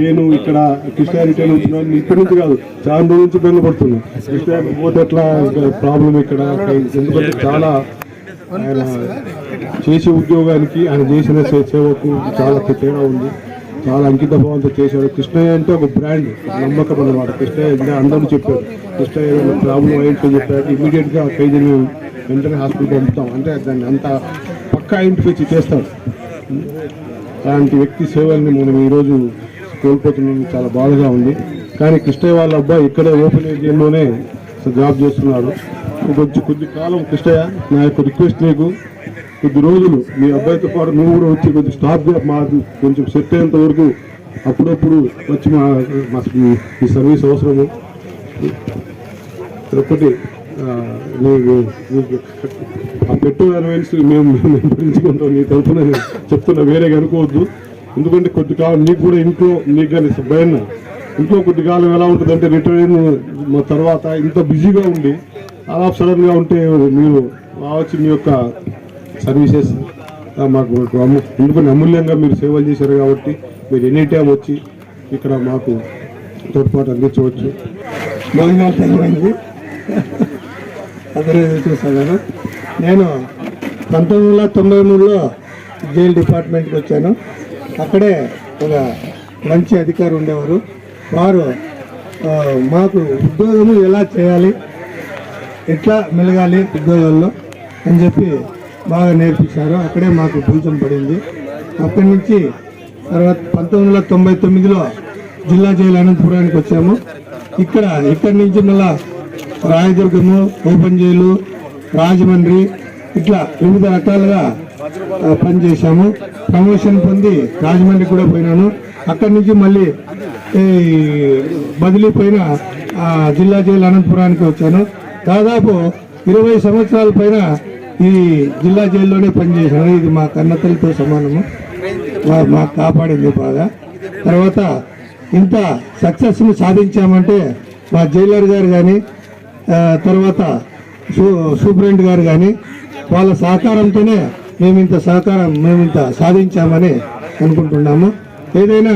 నేను ఇక్కడ కృష్ణారిటైన్ ఉంటున్నాను ఇక్కడి నుంచి కాదు చాలా రోజుల నుంచి బెంగపడుతున్నాను కృష్ణారికి పోతే ఎట్లా ప్రాబ్లం ఇక్కడ? ఎందుకంటే చాలా ఆయన చేసే ఉద్యోగానికి ఆయన చేసిన సేవకు చాలా తేడా ఉంది. చాలా అంకిత భావంతో చేశాడు. కృష్ణయ్య అంటే ఒక బ్రాండ్ నమ్మకం అన్నమాట. కృష్ణయ్య అందరూ చెప్పారు. కృష్ణయ్య ప్రాబ్లం అయ్యిందో చెప్పారు. ఇమీడియట్గా ఖైదీని వెంటనే హాస్పిటల్ పంపుతాం. అంటే దాన్ని అంత పక్కా ఐడెంటిఫై చేస్తాడు. అలాంటి వ్యక్తి సేవల్ని మనం ఈరోజు కోల్పోతున్నాం. చాలా బాధగా ఉంది. కానీ కృష్ణయ్య వాళ్ళ అబ్బాయి ఇక్కడే ఓపెన్ ఏరియాలోనే జాబ్ చేస్తున్నాడు. కొంచెం కొద్ది కాలం కృష్ణయ్య నా యొక్క రిక్వెస్ట్ నీకు కొద్ది రోజులు మీ అబ్బాయితో పాటు నువ్వు కూడా వచ్చి కొంచెం స్టాఫ్ మా కొంచెం సెట్ అయ్యేంత వరకు అప్పుడప్పుడు వచ్చి మా మా ఈ సర్వీస్ అవసరము. ఒకటి నీకు నీకు ఆ పెట్టు అలవెన్స్ మేము మేము నీ తరఫున చెప్తున్నా వేరే అనుకోవద్దు. ఎందుకంటే కొద్ది కాలం నీకు కూడా ఇంట్లో నీకు కానీ భయం ఇంట్లో కొద్ది కాలం ఎలా ఉంటుందంటే రిటైర్ అయిన తర్వాత ఇంత బిజీగా ఉండి అలా సడన్గా ఉంటే మీరు రావచ్చు మీ యొక్క సర్వీసెస్ మాకు ఎందుకంటే అమూల్యంగా మీరు సేవలు చేశారు కాబట్టి మీరు ఎనీ టైం వచ్చి ఇక్కడ మాకు తోడ్పాటు అందించవచ్చు. అందరూ ఎదురు కదా. నేను పంతొమ్మిది వందల తొంభై మూడులో జైల్ డిపార్ట్మెంట్కి వచ్చాను. అక్కడే ఒక మంచి అధికారి ఉండేవారు. వారు మాకు ఉద్యోగము ఎలా చేయాలి ఎట్లా మెలగాలి ఉద్యోగాల్లో అని చెప్పి బాగా నేర్పించారు. అక్కడే మాకు భూజం పడింది. అక్కడి నుంచి తర్వాత పంతొమ్మిది వందల తొంభై తొమ్మిదిలో జిల్లా జైలు అనంతపురానికి వచ్చాము. ఇక్కడ ఇక్కడి నుంచి మళ్ళీ రాయదుర్గము ఓపెన్ రాజమండ్రి ఇట్లా వివిధ రకాలుగా ఆ, పనిచేశాము. ప్రమోషన్ పొంది రాజమండ్రి కూడా పోయినాను. అక్కడి నుంచి మళ్ళీ బదిలీ పోయిన ఆ, జిల్లా జైలు అనంతపురానికి వచ్చాను. దాదాపు ఇరవై సంవత్సరాల పైన ఈ జిల్లా జైల్లోనే పనిచేశాను. ఇది మా కన్నతలతో సమానము. మాకు కాపాడింది బాగా. తర్వాత ఇంత సక్సెస్ను సాధించామంటే మా జైలర్ గారు కానీ తర్వాత సూపరింట్ గారు కానీ వాళ్ళ సహకారంతోనే మేము ఇంత సహకారం మేము ఇంత సాధించామని అనుకుంటున్నాము. ఏదైనా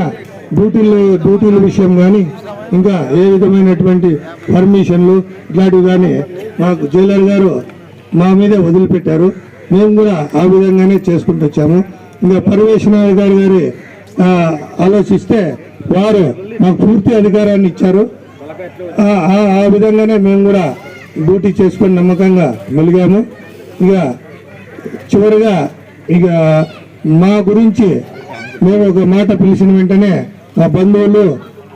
డ్యూటీలు డ్యూటీల విషయం కానీ ఇంకా ఏ విధమైనటువంటి పర్మిషన్లు ఇట్లాంటివి కానీ మాకు జైలర్ గారు మా మీదే వదిలిపెట్టారు. మేము కూడా ఆ విధంగానే చేసుకుంటూ వచ్చాము. ఇంకా పర్యవేక్షణ గారి గారి ఆలోచిస్తే వారు మాకు పూర్తి అధికారాన్ని ఇచ్చారు. ఆ- విధంగానే మేము కూడా డ్యూటీ చేసుకొని నమ్మకంగా మెలిగాము. ఇక చివరిగా ఇక మా గురించి మేము ఒక మాట పిలిచిన వెంటనే మా బంధువులు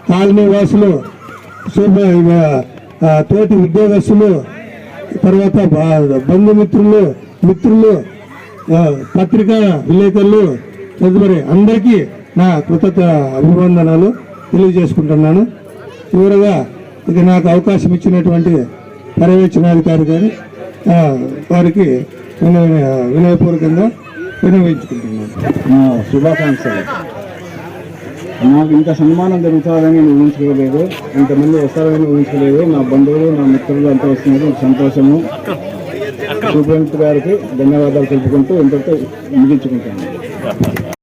కాలనీ వాసులు ఇక, తోటి ఉద్యోగస్తులు తర్వాత బంధుమిత్రులు మిత్రులు పత్రికా విలేకరులు తదుపరి అందరికీ నా కృతజ్ఞ అభివందనాలు తెలియజేసుకుంటున్నాను. చివరగా ఇది నాకు అవకాశం ఇచ్చినటువంటి పర్యవేక్షణాధికారి గారి వారికి వినయ వినయపూర్వకంగా వినియోగించుకుంటున్నాను. శుభాకాంక్షలు. నాకు ఇంత సన్మానం జరుగుతుందని నేను ఊహించుకోలేదు. ఇంతమంది వస్తారని ఊహించుకోలేదు. నా బంధువులు నా మిత్రులు అంతా వస్తున్నారు. సంతోషము. సూపరింట్ గారికి ధన్యవాదాలు తెలుపుకుంటూ ఇంతటితో ముగించుకుంటాను